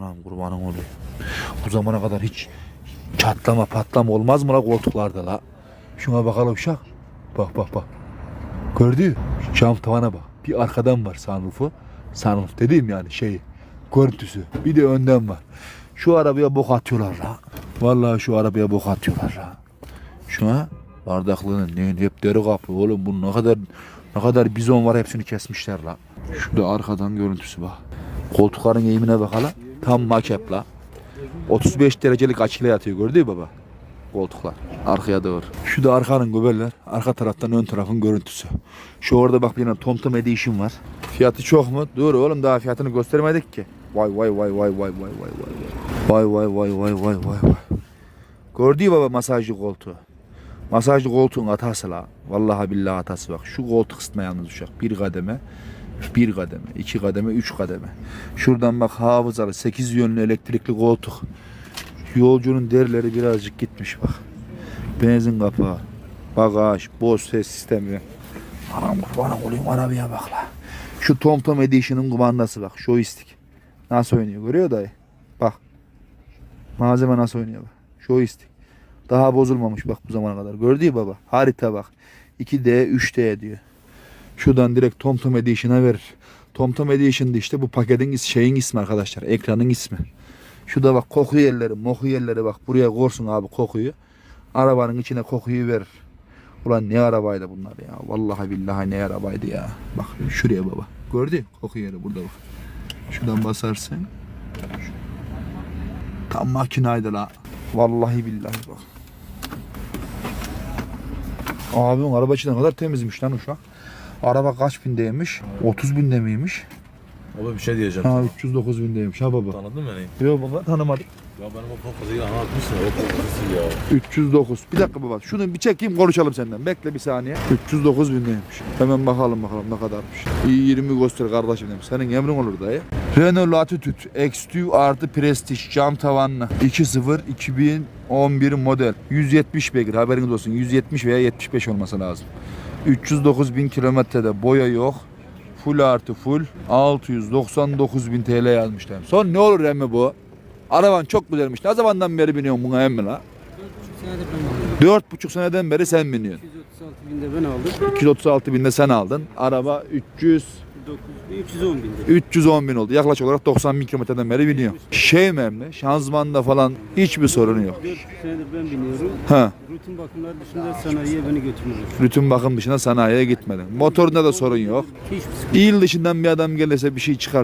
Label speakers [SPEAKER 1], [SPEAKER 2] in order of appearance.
[SPEAKER 1] Anam kurbanın oluyor. Bu zamana kadar hiç çatlama patlama olmaz mı la koltuklarda la? Şuna bakalım uşak. Bak bak bak. Şu Cam tavana bak. Bir arkadan var sunroofu. Sunroof dediğim yani şey görüntüsü. Bir de önden var. Şu arabaya bok atıyorlar la. Vallahi şu arabaya bok atıyorlar la. Şuna bardaklığının neyin hep deri kaplı oğlum bu ne kadar ne kadar bizon var hepsini kesmişler la. Şurada arkadan görüntüsü bak. Koltukların eğimine bak. Tam makep la. 35 derecelik açıyla yatıyor gördün mü baba? Koltuklar. Arkaya doğru. Şu da arkanın göbeller. Arka taraftan ön tarafın görüntüsü. Şu orada bak bir tane TomTom Edition var. Fiyatı çok mu? Dur oğlum daha fiyatını göstermedik ki. Vay vay vay vay vay vay vay vay. Vay vay vay vay vay vay vay. Gördün mü baba masajlı koltuğu? Masajlı koltuğun hatası la. Vallahi billahi hatası bak. Şu koltuk kısmına yalnız uşak. Bir kademe. Bir kademe, iki kademe, üç kademe. Şuradan bak hafızalı, sekiz yönlü elektrikli koltuk. Yolcunun derileri birazcık gitmiş bak. Benzin kapağı, bagaj, boz ses sistemi. Anam kurbanım olayım arabaya bak la. Şu TomTom Edition'ın kumandası bak. Joystick. Nasıl oynuyor görüyor dayı. Bak. Malzeme nasıl oynuyor bak. Joystick. Daha bozulmamış bak bu zamana kadar. Gördü baba. Harita bak. 2D, 3D diyor. Şuradan direkt TomTom Edition'a verir. TomTom Edition'da işte bu paketin şeyin ismi arkadaşlar. Ekranın ismi. Şurada bak koku yerleri, moku yerleri bak. Buraya korsun abi kokuyu. Arabanın içine kokuyu verir. Ulan ne arabaydı bunlar ya. Vallahi billahi ne arabaydı ya. Bak şuraya baba. Gördün? Koku yeri burada bak. Şuradan basarsın. Tam makinaydı la. Vallahi billahi bak. Abim araba içi ne kadar temizmiş lan uşak. Araba kaç bindeymiş? 30 binde miymiş?
[SPEAKER 2] Baba bir şey diyeceğim.
[SPEAKER 1] Ha 309 bindeymiş ha baba.
[SPEAKER 2] Tanıdın mı beni?
[SPEAKER 1] Yok baba tanımadım.
[SPEAKER 2] Ya benim o kafayı anlatmışsın. O kafası ya.
[SPEAKER 1] 309. Bir dakika baba. Şunu bir çekeyim konuşalım senden. Bekle bir saniye. 309 bindeymiş. Hemen bakalım bakalım ne kadarmış. İyi 20 göster kardeşim demiş. Senin emrin olur dayı. Renault Latitude X2 artı Prestige cam tavanlı. 2.0 2011 model. 170 beygir haberiniz olsun. 170 veya 75 olması lazım. 309 bin kilometrede boya yok. Full artı full 699 bin TL yazmışlar. Son ne olur emmi bu? Araban çok güzelmiş. Ne zamandan beri biniyorsun buna emmi la? Dört buçuk seneden beri sen biniyorsun.
[SPEAKER 3] 236 binde ben aldım.
[SPEAKER 1] 236 binde sen aldın. Araba 300
[SPEAKER 3] 9, 310 binde.
[SPEAKER 1] 310 bin oldu. Yaklaşık olarak 90 bin kilometreden beri biniyor. Şey mi emmi? Şanzımanda falan hiçbir sorunu yok.
[SPEAKER 3] 4 senedir ben biniyorum.
[SPEAKER 1] Ha.
[SPEAKER 3] Rutin bakımlar dışında sanayiye beni götürmüyor.
[SPEAKER 1] Bütün bakım dışında sanayiye gitmedin. Motorunda da sorun yok.
[SPEAKER 3] Hiçbir sıkıntı
[SPEAKER 1] İl dışından bir adam gelirse bir şey çıkarsa